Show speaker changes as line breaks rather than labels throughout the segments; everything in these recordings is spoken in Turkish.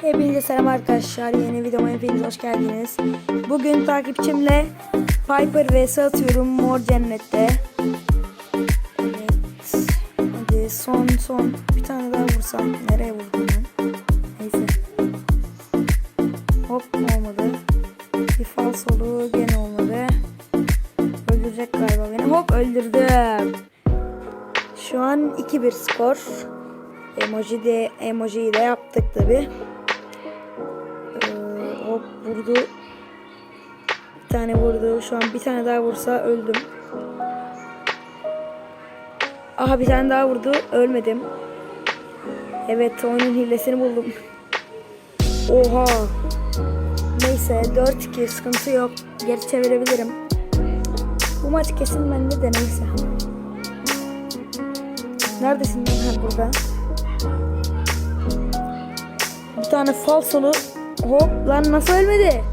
Hepinize selam arkadaşlar. Yeni videoma hepiniz hoş geldiniz. Bugün takipçimle Piper vs atıyorum Mor Cennet'te. Evet. Hadi son son bir tane daha vursam. Nereye vurdum ben? Neyse. Hop olmadı. Bir falsolu gene olmadı. Öldürecek galiba beni. Hop öldürdüm. Şu an 2-1 skor. Emoji de emojiyi de yaptık tabi. Ee, hop vurdu. Bir tane vurdu. Şu an bir tane daha vursa öldüm. Aha bir tane daha vurdu. Ölmedim. Evet oyunun hilesini buldum. Oha. Neyse 4-2 sıkıntı yok. Geri çevirebilirim. Bu maç kesin bende de neyse. Neredesin? Ha burada. Bir tane falsolu. Hop lan nasıl ölmedi?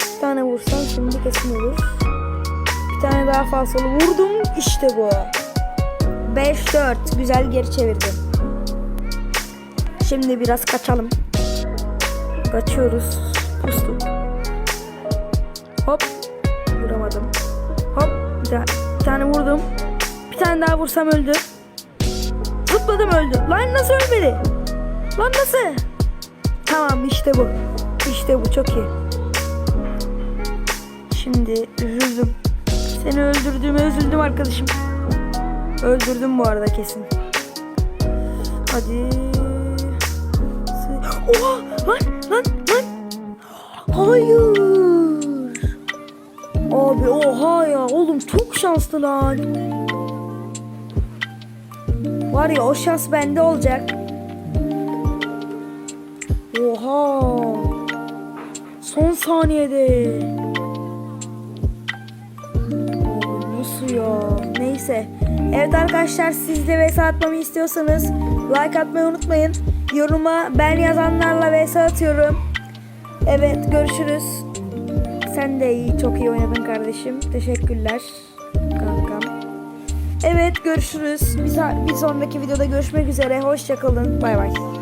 Bir tane vursam şimdi kesin olur. Bir tane daha falsolu vurdum. İşte bu. 5-4. Güzel geri çevirdim. Şimdi biraz kaçalım. Kaçıyoruz. Pustuk. Hop. Daha vursam öldü. Zıpladım öldü. Lan nasıl ölmedi? Lan nasıl? Tamam işte bu. İşte bu çok iyi. Şimdi üzüldüm. Seni öldürdüğüme üzüldüm arkadaşım. Öldürdüm bu arada kesin. Hadi. Oha lan lan lan. Hayır. Abi oha ya oğlum çok şanslı lan. Var ya o şans bende olacak. Oha. Son saniyede. Nasıl ya? Neyse. Evet arkadaşlar siz de vs atmamı istiyorsanız like atmayı unutmayın. Yoruma ben yazanlarla vs atıyorum. Evet görüşürüz. Sen de iyi, çok iyi oynadın kardeşim. Teşekkürler kankam. Evet görüşürüz. Bir, bir sonraki videoda görüşmek üzere. Hoşçakalın. Bay bay.